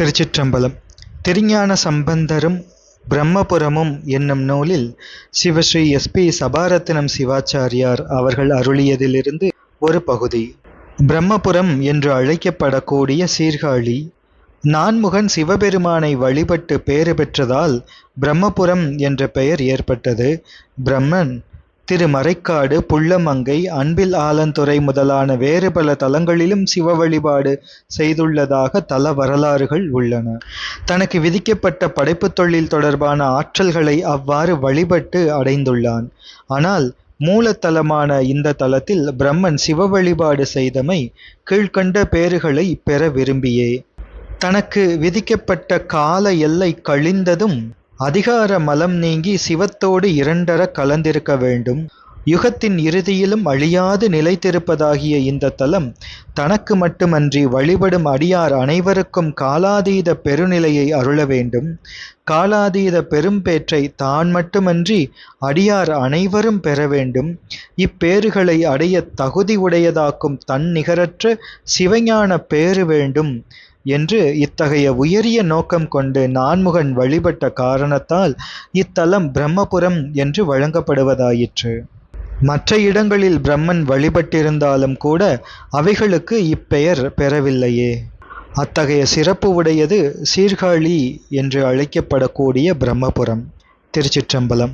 திருச்சிற்றம்பலம். திருஞான சம்பந்தரும் பிரம்மபுரமும் என்னும் நூலில் சிவஸ்ரீ எஸ்பி சபாரத்தினம் சிவாச்சாரியார் அவர்கள் அருளியதிலிருந்து ஒரு பகுதி. பிரம்மபுரம் என்று அழைக்கப்படக்கூடிய சீர்காழி நான்முகன் சிவபெருமானை வழிபட்டு பேறு பெற்றதால் பிரம்மபுரம் என்ற பெயர் ஏற்பட்டது. பிரம்மன் திரு மறைக்காடு புள்ளமங்கை அன்பில் ஆலந்துறை முதலான வேறு பல தலங்களிலும் சிவ வழிபாடு செய்துள்ளதாக தல வரலாறுகள் உள்ளன. தனக்கு விதிக்கப்பட்ட படைப்புத் தொழில் தொடர்பான ஆற்றல்களை அவ்வாறு வழிபட்டு அடைந்துள்ளான். ஆனால் மூலத்தலமான இந்த தலத்தில் பிரம்மன் சிவ வழிபாடு செய்தமை கீழ்க்கண்ட பேறுகளை பெற விரும்பியே. தனக்கு விதிக்கப்பட்ட கால எல்லை கழிந்ததும் அதிகார மலம் நீங்கி சிவத்தோடு இரண்டர கலந்திருக்க வேண்டும். யுகத்தின் இறுதியிலும் அழியாது நிலைத்திருப்பதாகிய இந்த தலம் தனக்கு மட்டுமன்றி வழிபடும் அடியார் அனைவருக்கும் காலாதீத பெருநிலையை அருள வேண்டும். காலாதீத பெரும்பேற்றை தான் மட்டுமன்றி அடியார் அனைவரும் பெற வேண்டும். இப்பேறுகளை அடைய தகுதி உடையதாக்கும் தன் நிகரற்ற சிவஞான பேறு வேண்டும். என்று இத்தகைய உயரிய நோக்கம் கொண்டு நான்முகன் வழிபட்ட காரணத்தால் இத்தலம் பிரம்மபுரம் என்று வழங்கப்படுவதாயிற்று. மற்ற இடங்களில் பிரம்மன் வழிபட்டிருந்தாலும் கூட அவைகளுக்கு இப்பெயர் பெறவில்லையே. அத்தகைய சிறப்பு உடையது சீர்காழி என்று அழைக்கப்படக்கூடிய பிரம்மபுரம். திருச்சிற்றம்பலம்.